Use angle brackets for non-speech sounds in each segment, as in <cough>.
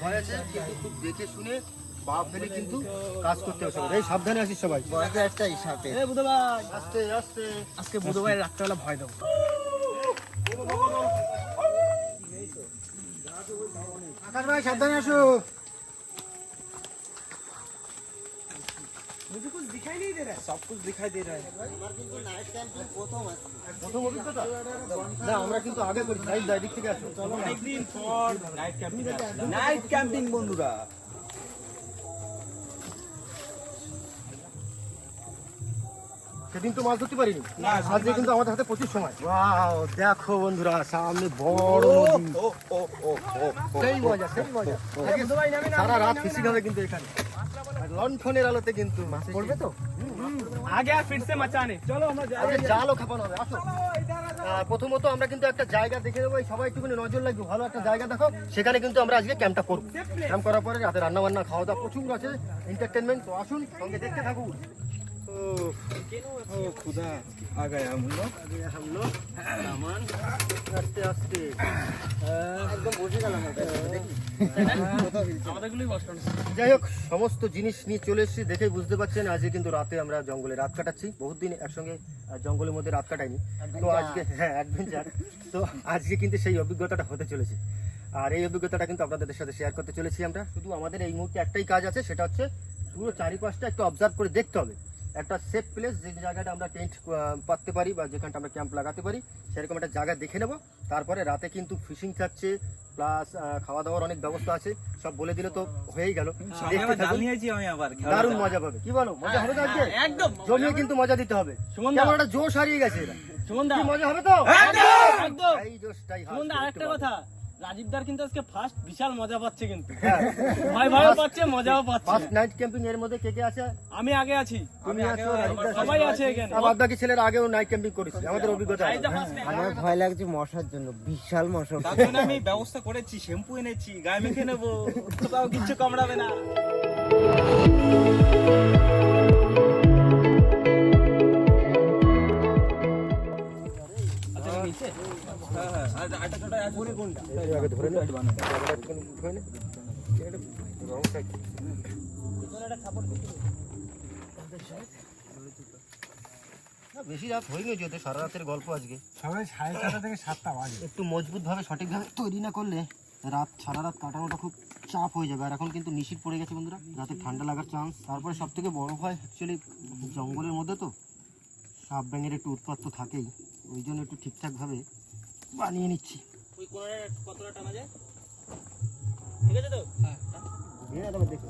ভয় আছে কিন্তু খুব দেখে শুনে পা ফেলে কিন্তু কাজ করতে হবে সবাই। এই সাবধানে আসিস সবাই। ভয় একটা হিসাবে। এ বুধ ভাই আস্তে আস্তে। আজকে বুধবার রাত্রেবেলা ভয় দেবো। আকাশ ভাই সাবধানে আসো। मुझे कुछ दिखाई नहीं दे रहा है सब कुछ दिखाई दे रहा है নাইট ক্যাম্পিং প্রথম আছে প্রথম অভিজ্ঞতা না আমরা কিন্তু আগে করি সাইড দিক থেকে আসো চলো না অনেকদিন পর নাইট ক্যাম্পিং নাইট ক্যাম্পিং বন্ধুরা সেদিন তো মাছ ধরতে পারিনি আজকে কিন্তু আমাদের হাতে প্রচুর সময় ওয়াও দেখো বন্ধুরা সামনে বড় নদী সেই মজা সেই মজা আজকে সারা রাত ফিশিং হবে কিন্তু এখানে আর লণ্ঠনের আলোতে কিন্তু মাছ পড়বে তো? আগে আর ফিরছে চলো আমরা জালও খাপানো হবে আসো। প্রথমত আমরা কিন্তু একটা জায়গা দেখে দেবো সবাই একটুখানি নজর লাগবে ভালো একটা জায়গা দেখো সেখানে কিন্তু আমরা আজকে ক্যাম্পটা করব। ক্যাম্প করার পরে রাতে রান্না বান্না খাওয়া দাওয়া প্রচুর আছে এন্টারটেনমেন্ট তো আসুন সঙ্গে দেখতে থাকুন। যাই হোক সমস্ত জিনিস নিয়ে চলে এসছি দেখে বুঝতে পারছেন আজকে কিন্তু রাতে আমরা জঙ্গলে রাত কাটাচ্ছি। বহুদিন একসঙ্গে জঙ্গলের মধ্যে রাত কাটাইনি। তো আজকে হ্যাঁ তো আজকে কিন্তু সেই অভিজ্ঞতাটা হতে চলেছে। আর এই অভিজ্ঞতাটা কিন্তু আপনাদের সাথে শেয়ার করতে চলেছি আমরা। শুধু আমাদের এই মুহূর্তে একটাই কাজ আছে সেটা হচ্ছে পুরো চারিপাশটা একটু অবজার্ভ করে দেখতে হবে। একটা সেফ প্লেস যে জায়গাটা আমরা টেন্ট পাততে পারি বা যেখানটা আমরা ক্যাম্প লাগাতে পারি সেরকম একটা জায়গা দেখে নেব। তারপরে রাতে কিন্তু ফিশিং থাকছে প্লাস খাওয়া দাওয়ার অনেক ব্যবস্থা আছে সব বলে দিলে তো হয়েই গেল। দারুণ মজা পাবে। কি বলো? মজা হবে তো আজকে? একদম। জমিয়ে কিন্তু মজা দিতে হবে। কেমন একটা জোশ হারিয়ে গেছে এরা মজা হবে তো? একদম! এই জোশটাই আরেকটা কথা। রাজীব দার কিন্তু আজকে ফার্স্ট বিশাল মজা পাচ্ছে কিন্তু। হ্যাঁ। ভয় পাচ্ছে মজাও পাচ্ছে। ফার্স্ট নাইট ক্যাম্পিং এর মধ্যে কে কে আছে? আমি আগে আছি। তুমি আছো সবাই আছে। এখানে। বাদ বাকি ছেলেরা আগেও নাইট ক্যাম্পিং করেছে। আমাদের অভিজ্ঞতা আছে। আমার ভয় লাগছে মশার জন্য বিশাল মশা। তার জন্য আমি ব্যবস্থা করেছি শ্যাম্পু এনেছি গায়ে মেখে নেব কোথাও কিচ্ছু কামড়াবে না। বেশি রাত হয়নি যেহেতু সারা রাতের গল্প আজকে সবাই সাড়ে ছটা থেকে সাতটা বাজে একটু মজবুত ভাবে সঠিকভাবে তৈরি না করলে রাত, সারা রাত কাটানোটা খুব চাপ হয়ে যাবে। আর এখন কিন্তু নিশীত পড়ে গেছে বন্ধুরা, রাতে ঠান্ডা লাগার চান্স তারপরে সব থেকে বড় হয় অ্যাকচুয়ালি জঙ্গলের মধ্যে তো, সাপ ব্যাঙের একটু উৎপাত তো থাকেই। ওই জন্য একটু ঠিকঠাকভাবে বানিয়ে নিচ্ছি। ওই কোণাটা কতটা টানা যায়? ঠিক আছে তো? হ্যাঁ। দেখো।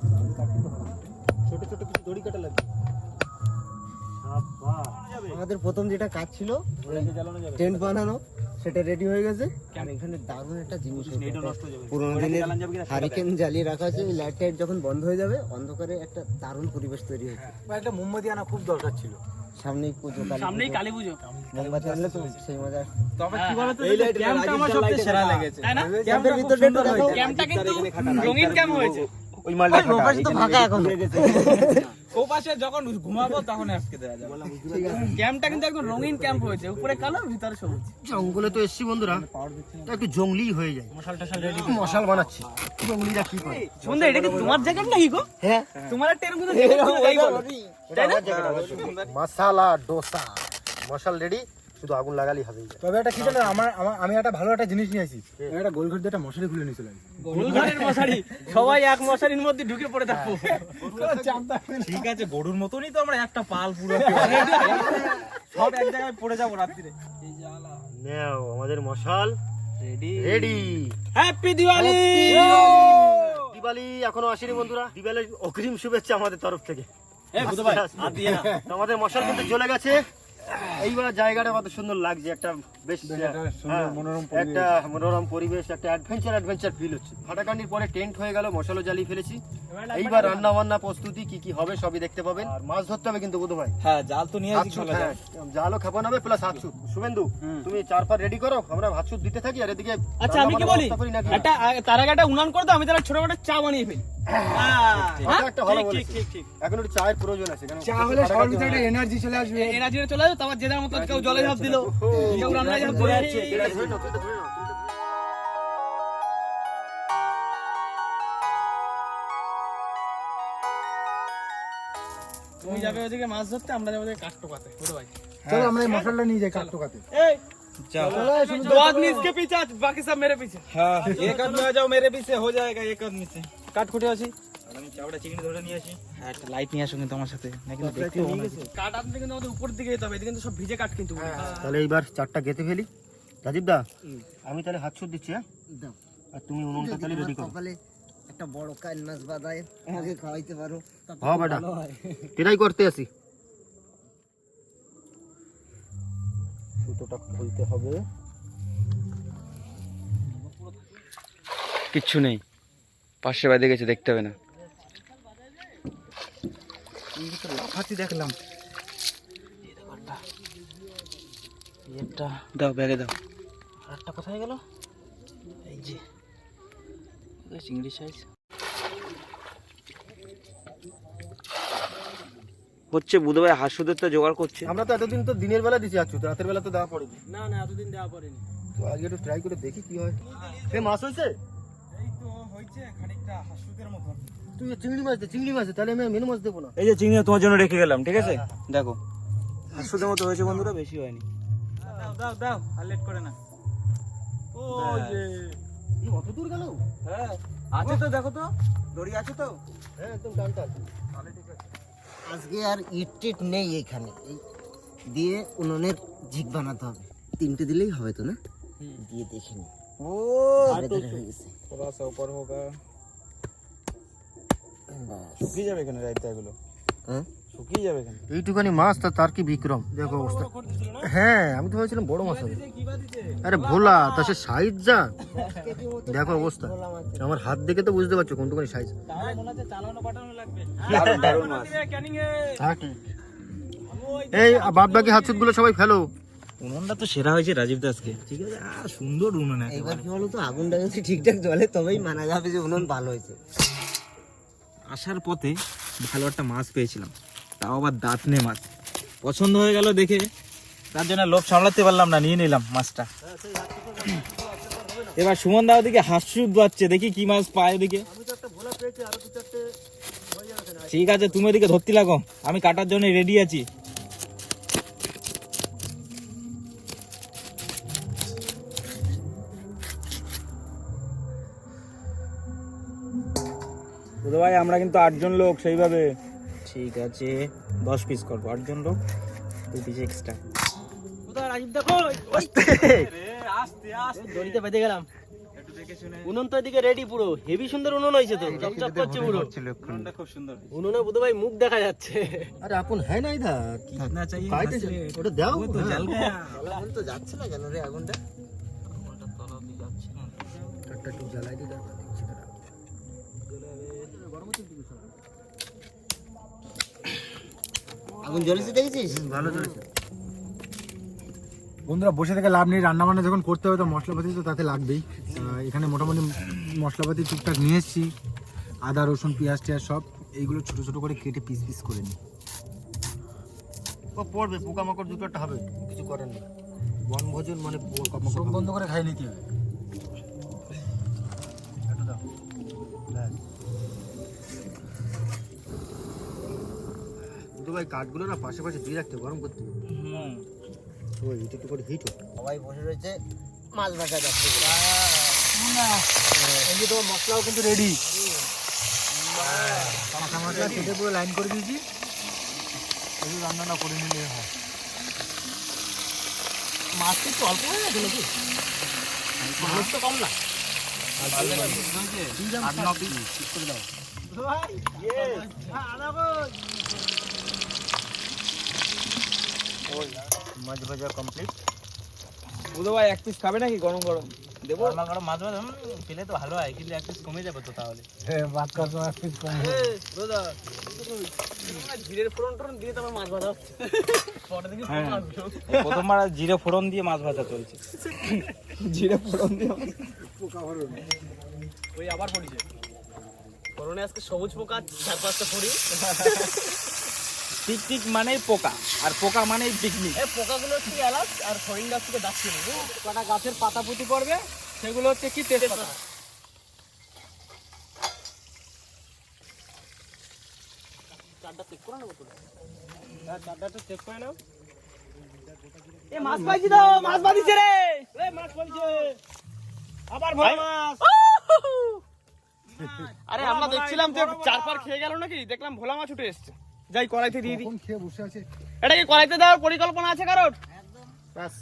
ছোট ছোট কিছু দড়ি কাটা লাগবে। আমাদের প্রথম যেটা কাজ ছিল টেন্ট বানানো সেটা রেডি হয়ে গেছে। আর এখানে দারুণ একটা জিনিস পুরোনো দিনের হারিকেন জ্বালিয়ে রাখা আছে লাইট টাইট যখন বন্ধ হয়ে যাবে অন্ধকারে একটা দারুণ পরিবেশ তৈরি হয়েছে। একটা মোমবাতি আনা খুব দরকার ছিল। সামনেই পুজো কালী সামনেই পুজো। কালী পুজো মোমবাতি আনলে তো সেই মজা তবে কি বলতো ক্যাম্পটা আমার সবচেয়ে সেরা লেগেছে তাই না ক্যাম্পের ভিতর ক্যাম্পটা কিন্তু রঙিন ক্যাম্প হয়েছে ওই মালটা ফাঁকা এখন ও পাশে যখন ঘুমাবো তখন আজকে দেওয়া যাবে। ক্যাম্পটা কিন্তু একদম রঙিন ক্যাম্প হয়েছে উপরে কালো ভিতরে সবুজ। জঙ্গলে তো এসছি বন্ধুরা একটু জঙ্গলি হয়ে যায় মশাল টশাল রেডি মশাল বানাচ্ছি জঙ্গলিরা কি করে? এটা কি তোমার জ্যাকেট নাকি গো? হ্যাঁ। তোমার একটা এরকম। মশালা ডোসা। মশাল রেডি শুধু আগুন লাগালেই হবে তবে একটা কি জানো আমার আমি একটা ভালো একটা জিনিস নিয়ে আসি আমি একটা গোল ঘর দিয়ে একটা মশারি খুলে নিয়েছিলাম গোলঘরের মশারি? সবাই এক মশারির মধ্যে ঢুকে পড়ে থাকব। ঠিক আছে গরুর মতনই তো আমরা একটা পাল পুরো। সব এক জায়গায় পড়ে যাব রাত্রিরে। নাও আমাদের মশাল ready. Ready happy Diwali Diwali এখনও আসেনি বন্ধুরা। দিওয়ালির অগ্রিম শুভেচ্ছা আমাদের তরফ থেকে। আমাদের মশাল কিন্তু জ্বলে গেছে। এইবার জায়গাটা কত সুন্দর লাগছে একটা বেশ একটা হ্যাঁ, মনোরম পরিবেশ। একটা মনোরম পরিবেশ একটা অ্যাডভেঞ্চার অ্যাডভেঞ্চার ফিল হচ্ছে। ফাটাকান্ডির পরে টেন্ট হয়ে গেল জ্বালিয়ে ফেলেছি। এইবার রান্না বান্না প্রস্তুতি কি কি হবে সবই দেখতে পাবেন। আর মাছ ধরতে হবে কিন্তু বুধ ভাই। হ্যাঁ জাল তো নিয়ে হ্যাঁ, জালও খাপানো হবে প্লাস হাতসুত শুভেন্দু তুমি চার পার রেডি করো? আমরা হাতসুত দিতে থাকি আর এদিকে আচ্ছা আমি কি বলি? একটা তার আগে একটা উনান করে দাও আমি তাহলে ছোট একটা চা বানিয়ে ফেলি। হ্যাঁ। তুমি যাবে ওদিকে মাছ ধরতে আমরা যাব ওদিকে কাঠ টোকাতে বড় ভাই চলো আমরা মশলাটা নিয়ে যাই কাঠ টোকাতে এই दो आदमी इसके पीछे बाकी सब मेरे पीछे हाँ एक आदमी आ जाओ কুটে আছি। আমি চাবড়া চিংড়ি ধরে নিয়ে আসি। হ্যাঁ একটা লাইট নিয়ে আসো কিন্তু আমার সাথে। না কিন্তু দেখতে হবে। না। কাঠ আনতে কিন্তু আমাদের উপর দিকে যেতে হবে এদিকে কিন্তু সব ভিজে কাঠ কিন্তু তাহলে এইবার চারটা গেতে ফেলি। রাজীব দা আমি তাহলে হাত সুদ দিচ্ছি হ্যাঁ? আর তুমি উনুনটা তাহলে রেডি করো। একটা বড় কান মাছ বাদায় আমাকে খাওয়াইতে পারো। হ্যাঁ বেটা। এটাই করতে আসি। সুতোটা খুলতে হবে। কিচ্ছু নেই। পাশে বাদে গেছে দেখতে হবে না। লাফাচ্ছি দেখলাম। এটা দাও ব্যাগে দাও। আরেকটা কোথায় গেল? এই যে। চিংড়ি সাইজ। হচ্ছে বুধবার হাসুদের তো জোগাড় করছে। আমরা তো এতদিন তো দিনের বেলা দিছি আছু তো রাতের বেলা তো দেওয়া পড়েনি। না না এতদিন দেওয়া পড়েনি। তো আজকে একটু ট্রাই করে দেখি কি হয়। এ মাছ হয়েছে? খানিকটা মতো তুই চিংড়ি মাছ দে চিংড়ি মাছ তাহলে আমি আর মেনু মাছ দেবো না। এই যে চিংড়ি তোমার জন্য রেখে গেলাম ঠিক আছে? দেখো হাসুদের মতো হয়েছে বন্ধুরা বেশি হয়নি। দাও দাও দাও আর লেট করে না। ও যে এই অত দূর গেল? হ্যাঁ আছে তো দেখো তো দড়ি আছে তো। হ্যাঁ একদম টান। টান আজকে আর ইট টিট নেই এখানে। এই দিয়ে উনুনের ঝিক বানাতে হবে। তিনটে দিলেই হবে তো না? দিয়ে দেখিনি ও ধরে ধরে হয়ে গেছে थोड़ा सा ऊपर होगा ব্যাস। শুকিয়ে যাবে এখানে রাইতা এগুলো হ্যাঁ শুকিয়ে যাবে এখানে এইটুখানি মাছ তা তার কি বিক্রম দেখো অবস্থা হ্যাঁ আমি তো ভেবেছিলাম বড় মাছ হবে আরে ভোলা তা সে সাইজ যা <laughs> দেখো অবস্থা আমার হাত দেখে তো বুঝতে পারছো কোনটুখানি সাইজ তাহলে মনে হচ্ছে চালানো পাঠানো লাগবে দারুণ দারুণ মাছ ক্যানিং এ এই বাদ বাকি হাত গুলো সবাই ফেলো উনুনটা তো সেরা হয়েছে রাজীব দাসকে। ঠিক আছে? আর সুন্দর উনুন এইবার কি বলো তো আগুনটা যদি ঠিকঠাক জ্বলে তবেই মানা যাবে যে উনুন ভালো হয়েছে। আসার পথে ভালো একটা মাছ পেয়েছিলাম। তাও আবার দাঁতনে মাছ। পছন্দ হয়ে গেল দেখে। তার জন্য লোভ সামলাতে পারলাম না নিয়ে নিলাম মাছটা। এবার সুমন দা ওদিকে হাসুদ বাচ্ছে দেখি কি মাছ পায় ওদিকে ঠিক আছে তুমি ওদিকে ধরতে লাগো। আমি কাটার জন্য রেডি আছি। বুধ ভাই আমরা কিন্তু আটজন লোক সেইভাবে। ঠিক আছে দশ পিস করব আটজন লোক দু পিস এক্সট্রা দেখো? দড়িতে বেঁধে গেলাম। উনুন তো এদিকে রেডি পুরো। হেভি সুন্দর উনুন হয়েছে তো। চকচক করছে পুরো। খুব সুন্দর। উনুনে বুধ ভাই মুখ দেখা যাচ্ছে। আরে আপন হ্যাঁ না ইধা কিতনা চাইয়ে ওটা দাও তো হ্যাঁ। জল গয়া তো যাচ্ছে না কেন রে আগুনটা? একটা একটু জ্বালাই দিই আগুন জ্বলেছে দেখেছিস? ভালো বন্ধুরা বসে থেকে লাভ নেই। রান্না বান্না যখন করতে হবে তো মশলাপাতি তো তাতে লাগবেই। এখানে মোটামুটি মশলাপাতি টুকটাক নিয়ে এসেছি। আদা রসুন পেঁয়াজ টিয়াজ সব এইগুলো ছোট ছোট করে কেটে পিস পিস করে নিই। ও পড়বে পোকামাকড় দুটো একটা হবে। কিছু করেন না বনভোজন মানে পোকামাকড় বন্ধ করে খাই নিতে হবে। ভাই কাঠগুলো না পাশে পাশে দিয়ে রাখতে গরম করতে হবে। ওই এটা একটু করে হিট সবাই বসে রয়েছে মাছ ভাজা যাচ্ছে। এই যে তোমার মশলাও কিন্তু রেডি কাঁচা মশলা কেটে পুরো লাইন করে দিয়েছি। এই রান্নাটা করে নিলে হয়। মাছ তো একটু অল্প হয়ে গেছে নাকি? মাছ তো কম না। মাছ ভাজা কমপ্লিট বুধ ভাই এক পিস খাবে নাকি গরম গরম? দেবো? গরমা গরম মাছ ভাজা পেলে তো ভালো হয় কিন্তু একটা কমে যাবে তো তাহলে। ভাত খাওয়ার সময় পিস কম জিরের ফোড়ন টোড়ন দিয়ে তারপর মাছ ভাজা হচ্ছে। পরে দেখি হ্যাঁ। প্রথমবার জিরে ফোড়ন দিয়ে মাছ ভাজা চলছে। জিরে ফোড়ন দিয়ে ওই আবার পড়িছে করোনা আজকে সবুজ পোকা চার পাঁচটা পড়ি। পিকনিক মানেই পোকা আর পোকা মানেই পিকনিক এই পোকাগুলো হচ্ছে এলাচ আর ফরিং গাছ থেকে ডাকছি কটা গাছের পাতা পুঁতি পড়বে সেগুলো হচ্ছে কি তেজপাতা। চারটা চেক করে নেব তো হ্যাঁ চারটা চেক করে নাও। এ মাছ পাইছি তো মাছ বাঁধিছে রে। এ মাছ পাইছে। আবার ভোলা মাছ। আরে আমরা দেখছিলাম যে চার পার খেয়ে গেল নাকি? দেখলাম ভোলা মাছ উঠে এসছে। যাই কড়াইতে দিয়ে দিই। খেয়ে বসে আছে? এটা কি কড়াইতে দেওয়ার পরিকল্পনা আছে কারোর? ব্যাস।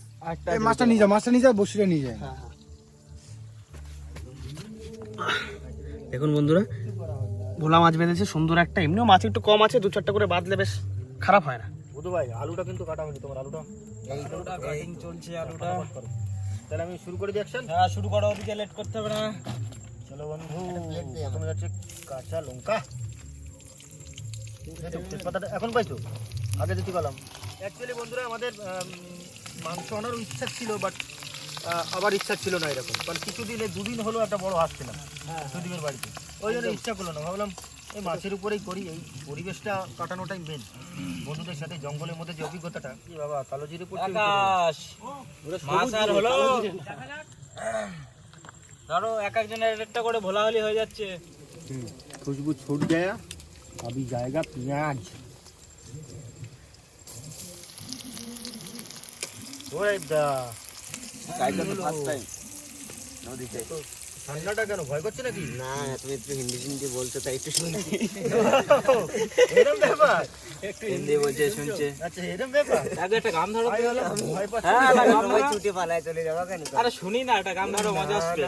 এই মাছটা নিয়ে যা মাছটা নিয়ে যা বসিটা নিয়ে যায় দেখুন বন্ধুরা ভোলা মাছ বেঁধেছে সুন্দর একটা এমনিও মাছ একটু কম আছে দু চারটা করে বাঁধলে বেশ খারাপ হয় না। বুধু ভাই আলুটা কিন্তু কাটা হয়নি তোমার আলুটা? কাটিং চলছে আলুটা। তাহলে আমি শুরু করে দিই অ্যাকশন হ্যাঁ শুরু করো ওদিকে লেট করতে হবে না। চলো বন্ধু প্রথমে যাচ্ছে কাঁচা লঙ্কা। তেজপাতাটা এখন পাইছো? আগে দিতে পেলাম অ্যাকচুয়ালি বন্ধুরা আমাদের মাংস আনারও ইচ্ছা ছিল বাট আবার ইচ্ছা ছিল না এরকম। কারণ কিছুদিনে দুদিন হলো একটা বড় হাঁস ছিলাম হ্যাঁ, সুদীপের হ্যাঁ। বাড়িতে। ওই জন্য ইচ্ছা করল না। ভাবলাম এই মাছের উপরেই করি এই পরিবেশটা কাটানোটাই মেন বন্ধুদের সাথে জঙ্গলের মধ্যে যে অভিজ্ঞতাটা কি বাবা কালো জিরে হলো। ধরো এক একজনের একটা করে ভোলাহলি হয়ে যাচ্ছে। খুশবু ছুট দেয়া अभी जाएगा प्याज ওরে দা ঠান্ডাটা কেন ভয় করছে নাকি না তুমি একটু হিন্দি হিন্দি বলছো তাই একটু শুনছি এরম ব্যাপার হিন্দি বলছে শুনছে আচ্ছা এরম ব্যাপার আগে একটা গান ধরো আমি ভাবলাম ভয় পাচ্ছে হ্যাঁ একটা গান ধরো। ছুটে পালায় চলে যাবা কেন আরে শুনি না একটা গান ধরো মজা আসবে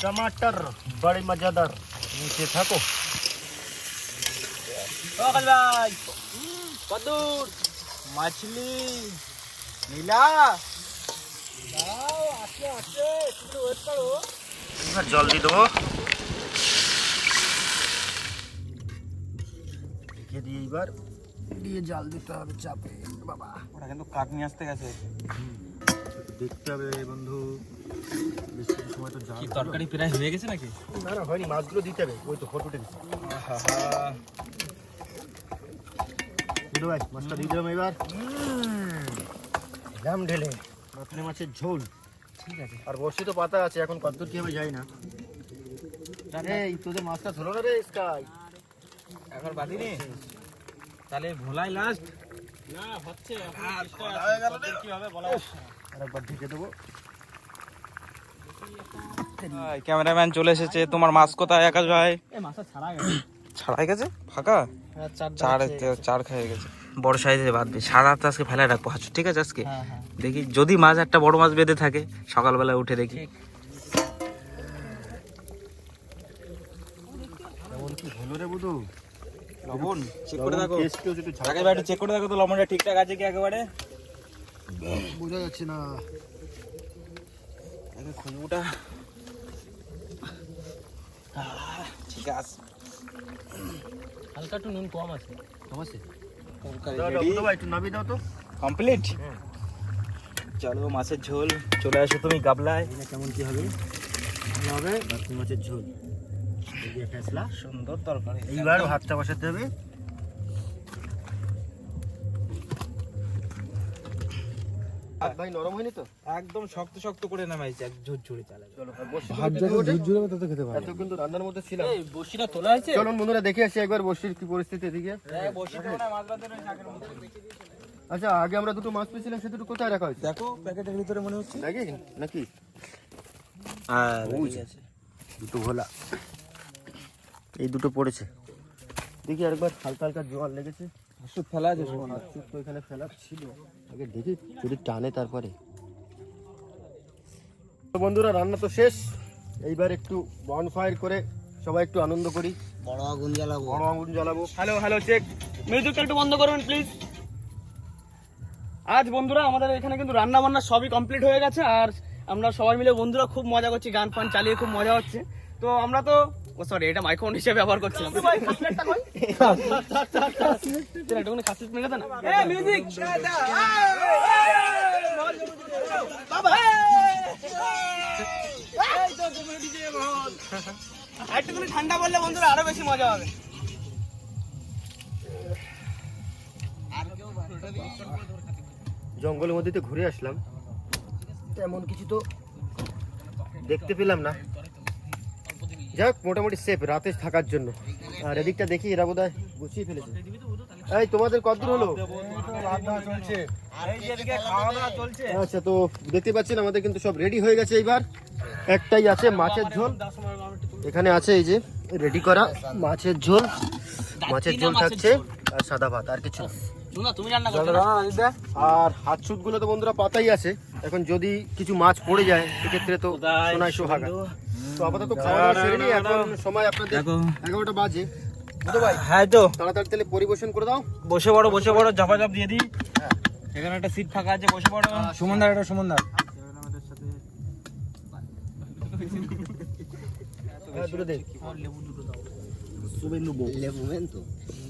टमाटर बड़े मजेदार नीचे থাকো সকাল ভাই কদ্দুর মাছলি নীলা এবার জল দিয়ে দেবো রেখে দিয়ে এবার দিয়ে জাল দিতে হবে চাপে বাবা ওরা কিন্তু কাক নিয়ে আসতে গেছে দেখতে হবে বন্ধু। বেশি সময় তো কি তরকারি প্রায় হয়ে গেছে নাকি? না না হয়নি মাছগুলো দিতে হবে ওই তো ফটো উঠে দিচ্ছি ভাই মাছটা দিয়ে দিলাম এবার। দাম ঢেলে। মাছনে মাছের ঝোল। ঠিক আছে। আর বসি তো পাতা আছে এখন কতদূর কি হবে যাই না। এই তোদের মাছটা ধরো না রে স্কাই। এখন বাদিনি তাহলে ভোলাই লাস্ট না হচ্ছে। কি হবে বলা আর একবার ঢেকে দেবো। ক্যামেরাম্যান চলে এসেছে। তোমার মাছ কোথায় আকাশ ভাই? ছাড়াই গেছে? ফাঁকা? হ্যাঁ, চার চার খেয়ে গেছে। বড় সাইজে বাঁধবে। সাদা তো আজকে ফেলে রাখব। হাঁচু ঠিক আছে আজকে? হ্যাঁ হ্যাঁ। দেখি যদি মাছ একটা বড় মাছ বেঁধে থাকে সকালবেলা উঠে দেখি। লবণ চেক করে দেখো। চেক করে দেখো তো লবণটা ঠিকঠাক আছে কি একেবারে? বোঝা যাচ্ছে না। আগে খুঁজবুটা ঠিক আছে। হালকা একটু নুন কম আছে। নামিয়ে তো। কমপ্লিট চলো মাছের ঝোল। চলে আসো তুমি গাবলায়। এটা কেমন কি হবে? হবে? মাছের ঝোল। ফেসলা সুন্দর তরকারি। এইবার ভাতটা বসাতে হবে। ভাই নরম হয়নি তো? একদম শক্ত শক্ত করে নামাইছে এক ঝোর ঝুড়ে চলো ভাত যত ঝুর ঝুরে খেতে পারে এত কিন্তু রান্নার মধ্যে ছিলাম। এই বসিটা তোলা হয়েছে? চলুন বন্ধুরা দেখে আসি একবার কি পরিস্থিতি এদিকে। বসে না মাছ বাঁধতে শাকের মতো আচ্ছা আগে আমরা দুটো মাছ পেয়েছিলাম সে দুটো কোথায় রাখা হয়েছে? দেখো প্যাকেটের ভিতরে মনে হচ্ছে। নাকি? নাকি? হ্যাঁ দুটো ভোলা এই দুটো পড়েছে। দেখি আরেকবার হালকা হালকা জল লেগেছে। ওষুধ ফেলা আছে তো এখানে ফেলা ছিল। আগে দেখি যদি টানে তারপরে। তো বন্ধুরা রান্না তো শেষ। এইবার একটু বন ফায়ার করে সবাই একটু আনন্দ করি। বড় আগুন জ্বালাবো। বড় আগুন জ্বালাবো। হ্যালো হ্যালো চেক মিউজিকটা একটু বন্ধ করবেন প্লিজ আজ বন্ধুরা আমাদের এখানে কিন্তু রান্না বান্না সবই কমপ্লিট হয়ে গেছে আর আমরা সবাই মিলে বন্ধুরা খুব মজা করছি গান ফান চালিয়ে খুব মজা হচ্ছে। তো আমরা তো ও সরি এটা মাইক্রোফোন হিসেবে ব্যবহার করছিলাম। <laughs> ঠান্ডা বললে বন্ধুরা আরও বেশি মজা হবে। জঙ্গলের মধ্যে তো ঘুরে আসলাম। তেমন কিছু তো দেখতে পেলাম না। যাক মোটামুটি সেফ রাতে থাকার জন্য। আর এদিকটা দেখি এরা বোধ হয় গুছিয়ে ফেলেছে। এই তোমাদের কতদূর হলো? আচ্ছা তো দেখতে পাচ্ছেন আমাদের কিন্তু সব রেডি হয়ে গেছে এইবার। একটাই আছে মাছের ঝোল। এখানে আছে এই যে রেডি করা মাছের ঝোল। মাছের ঝোল থাকছে আর সাদা ভাত আর কিছু আর হাতগুলো তো বন্ধুরা পাতাই আছে। এখন যদি কিছু মাছ পড়ে যায় সেক্ষেত্রে তো সোনায় সোহাগা। তো আপাতত খাওয়া দাওয়া সেরে নিই এখন সময় আপনাদের দেখো। এগারোটা বাজে। ভাই হ্যাঁ তো। তাড়াতাড়ি তাহলে পরিবেশন করে দাও। বসে পড়ো বসে পড়ো ঝাপা ঝাপ দিয়ে দিই। এখানে একটা সিট ফাঁকা আছে বসে পড়ো। সুমনদার এটা সুমনদার। হ্যাঁ, শুভেন্দু লেবু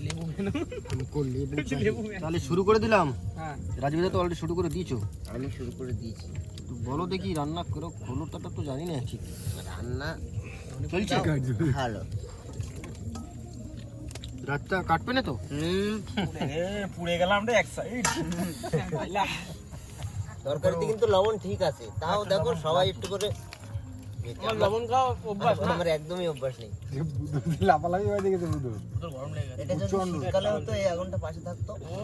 লেবু মেন <laughs> তাহলে শুরু করে দিলাম। হ্যাঁ। রাজবিদা তো অলরেডি শুরু করে দিয়েছ। আমি শুরু করে দিয়েছি। তো বলো দেখি রান্না করো খোলটাটা তো জানি না ঠিক। রান্না চলছে? ভালো। রাতটা কাটবে না তো? পুড়ে গেলাম রে এক সাইড তরকারিতে কিন্তু লবণ ঠিক আছে। তাও দেখো সবাই একটু করে লবণ খাও অভ্যাস আমার একদমই অভ্যাস নেই। লাফালাফি হয়ে দেখেছে বুধু। এটা যদি শীতকালে হতো এই আগুনটা পাশে থাকতো। ও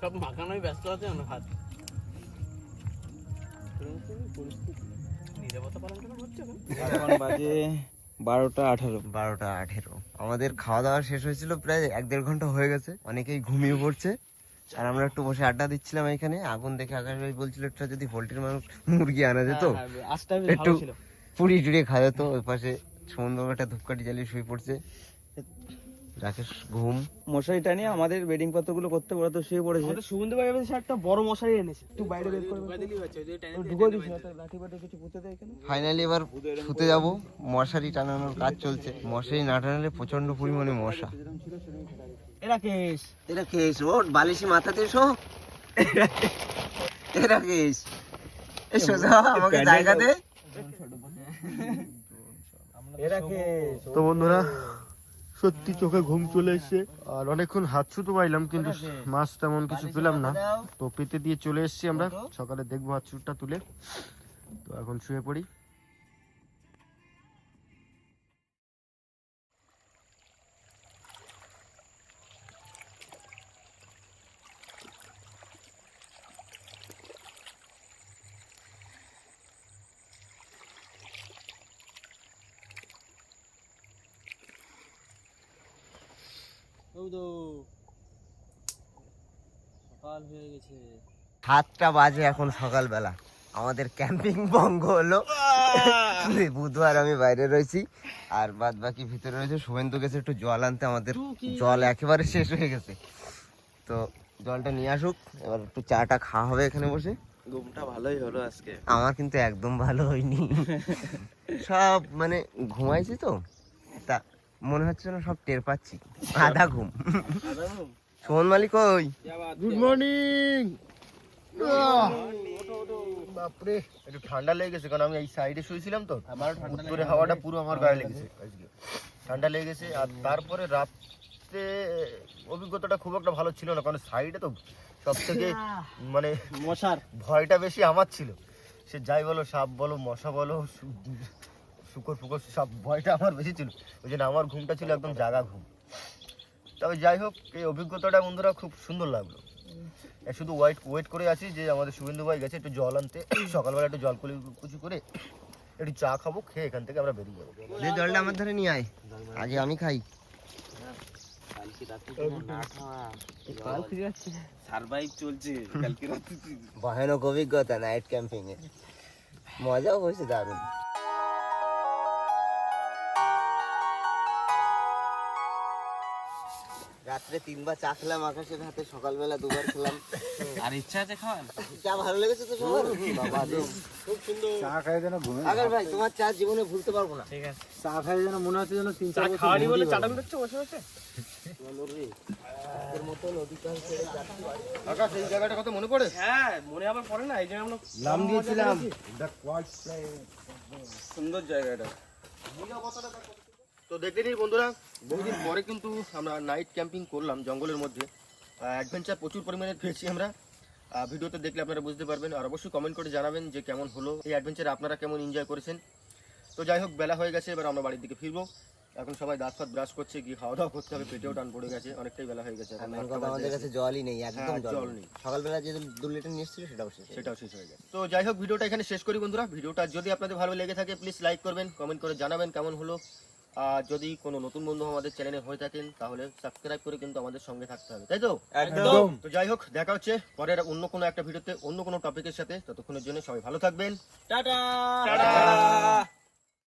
সব মাখানোই ব্যস্ত আছে আমরা হাত। নিরাপত্তা পালন করা হচ্ছে না? এখন বাজে বারোটা আঠারো। বারোটা আঠেরো। আমাদের খাওয়া দাওয়া শেষ হয়েছিল প্রায় এক দেড় ঘণ্টা হয়ে গেছে। অনেকেই ঘুমিয়ে পড়ছে। আর আমরা একটু বসে আড্ডা দিচ্ছিলাম এখানে। আগুন দেখে আকাশ ভাই বলছিল একটা যদি পোল্ট্রির মানুষ মুরগি আনা যেত একটু পুড়ি টুড়ি খাওয়া যেত ওই পাশে সমুদ্র একটা ধূপকাঠি জ্বালিয়ে শুয়ে পড়ছে। রাকেশ ঘুম। মশারি টানিয়ে আমাদের বেডিং পত্রগুলো করতে ওরা তো শুয়ে পড়েছে। আমাদের সুগন্ধি ভাই এসে একটা বড় মশারি এনেছে। একটু বাইরে বের করে ঢুকে দিস লাঠি বাটি কিছু পুঁতে দেয় এখানে? ফাইনালি এবার শুতে যাব। মশারি টানানোর কাজ চলছে। মশারি না টানালে প্রচণ্ড পরিমাণে মশা। এরা কেস এরা বালিশি মাথাতে শো এরা খেয়েছ এসো? যাও আমাকে জায়গা দে। তো বন্ধুরা সত্যি চোখে ঘুম চলে এসছে। আর অনেকক্ষণ হাত ছুতো পাইলাম কিন্তু মাছ তেমন কিছু পেলাম না। তো পেতে দিয়ে চলে এসেছি আমরা। সকালে দেখব হাত ছুটটা তুলে। তো এখন শুয়ে পড়ি। সকাল হয়ে গেছে। সাতটা বাজে এখন সকালবেলা। আমাদের ক্যাম্পিং ভঙ্গ হলো। বুধবার আমি বাইরে রয়েছি। আর বাদ বাকি ভিতরে রয়েছে শুভেন্দু গেছে একটু জল আনতে। আমাদের জল একেবারে শেষ হয়ে গেছে। তো জলটা নিয়ে আসুক। এবার একটু চাটা খাওয়া হবে এখানে বসে। ঘুমটা ভালোই হলো আজকে। আমার কিন্তু একদম ভালো হয়নি। সব মানে ঘুমাইছি তো। তা মনে হচ্ছে না সব টের পাচ্ছি। আধা ঘুম। সোহন মালিক ওই গুড মর্নিং বাপরে একটু ঠান্ডা লেগে গেছে কারণ আমি এই সাইডে শুয়েছিলাম তো। আমার উত্তরে হাওয়াটা পুরো আমার গায়ে লেগেছে। ঠান্ডা লেগে গেছে আর তারপরে রাতে অভিজ্ঞতাটা খুব একটা ভালো ছিল না কারণ সাইডে তো সব থেকে মানে মশার। ভয়টা বেশি আমার ছিল। সে যাই বলো সাপ বলো মশা বলো শুকর ফুকর সব ভয়টা আমার বেশি ছিল। ওই জন্য আমার ঘুমটা ছিল একদম জাগা ঘুম। তবে যাই হোক এই অভিজ্ঞতাটা বন্ধুরা খুব সুন্দর লাগল। শুধু ওয়েট ওয়েট করে আছি যে আমাদের শুভেন্দু ভাই গেছে একটু জল আনতে। সকালবেলা একটু জল কুলি কুচি করে একটু চা খাব খেয়ে এখান থেকে আমরা বেরিয়ে যাব। যে জলটা আমার ধরে নিয়ে আয়। আগে আমি খাই। সার্ভাইভ চলছে কালকে রাতে ভয়ানক অভিজ্ঞতা নাইট ক্যাম্পিং এ মজাও হয়েছে দারুণ। রাত্রে তিনবার চা খেলাম আকাশের হাতে সকালবেলা দুবার খেলাম। আর ইচ্ছা আছে খাওয়ার? চা ভালো লেগেছে তো সবার? বাবা রে। চা খাই যেন ঘুমে আগার ভাই তোমার চা জীবনে ভুলতে পারব না। ঠিক আছে। চা খাই যেন মনে হচ্ছে যেন তিন চা চার খাওয়ানি বলে ঘুমিয়ে চাটা গেলাম। মিটাচ্ছে বসে বসে? আকাশ এই জায়গাটা কথা মনে পড়ে? হ্যাঁ মনে আবার পড়ে না এই যে আমরা নাম দিয়েছিলাম সুন্দর জায়গা এটা তো দেখতে নিন বন্ধুরা বহুদিন পরে কিন্তু আমরা নাইট ক্যাম্পিং করলাম জঙ্গলের মধ্যে। অ্যাডভেঞ্চার প্রচুর পরিমাণে পেয়েছি আমরা। ভিডিওতে দেখলে আপনারা বুঝতে পারবেন। আর অবশ্যই কমেন্ট করে জানাবেন যে কেমন হলো। এই অ্যাডভেঞ্চার আপনারা কেমন এনজয় করেছেন? তো যাই হোক বেলা হয়ে গেছে এবার আমরা বাড়ির দিকে ফিরবো। এখন সবাই দাঁত ফাত ব্রাশ করছে গিয়ে খাওয়া দাওয়া করতে হবে পেটেও টান পড়ে গেছে অনেকটাই বেলা হয়ে গেছে। আটটা আমাদের কাছে জলই নেই একদম হ্যাঁ, জল জল নেই। সকালবেলা যে দু লিটার নিয়ে এসেছিল সেটাও শেষ হয়ে। সেটাও শেষ হয়ে গেছে। তো যাই হোক ভিডিওটা এখানে শেষ করি বন্ধুরা। ভিডিওটা যদি আপনাদের ভালো লেগে থাকে প্লিজ লাইক করবেন কমেন্ট করে জানাবেন কেমন হলো। যদি কোনো নতুন বন্ধু আমাদের চ্যানেলে হয়ে থাকেন তাহলে সাবস্ক্রাইব করে কিন্তু আমাদের সঙ্গে থাকতে হবে তাই তো? একদম। তো যাই হোক দেখা হচ্ছে পরের অন্য কোনো একটা ভিডিওতে অন্য কোনো টপিকের সাথে। ততক্ষণের জন্য সবাই ভালো থাকবেন। টাটা! টাটা!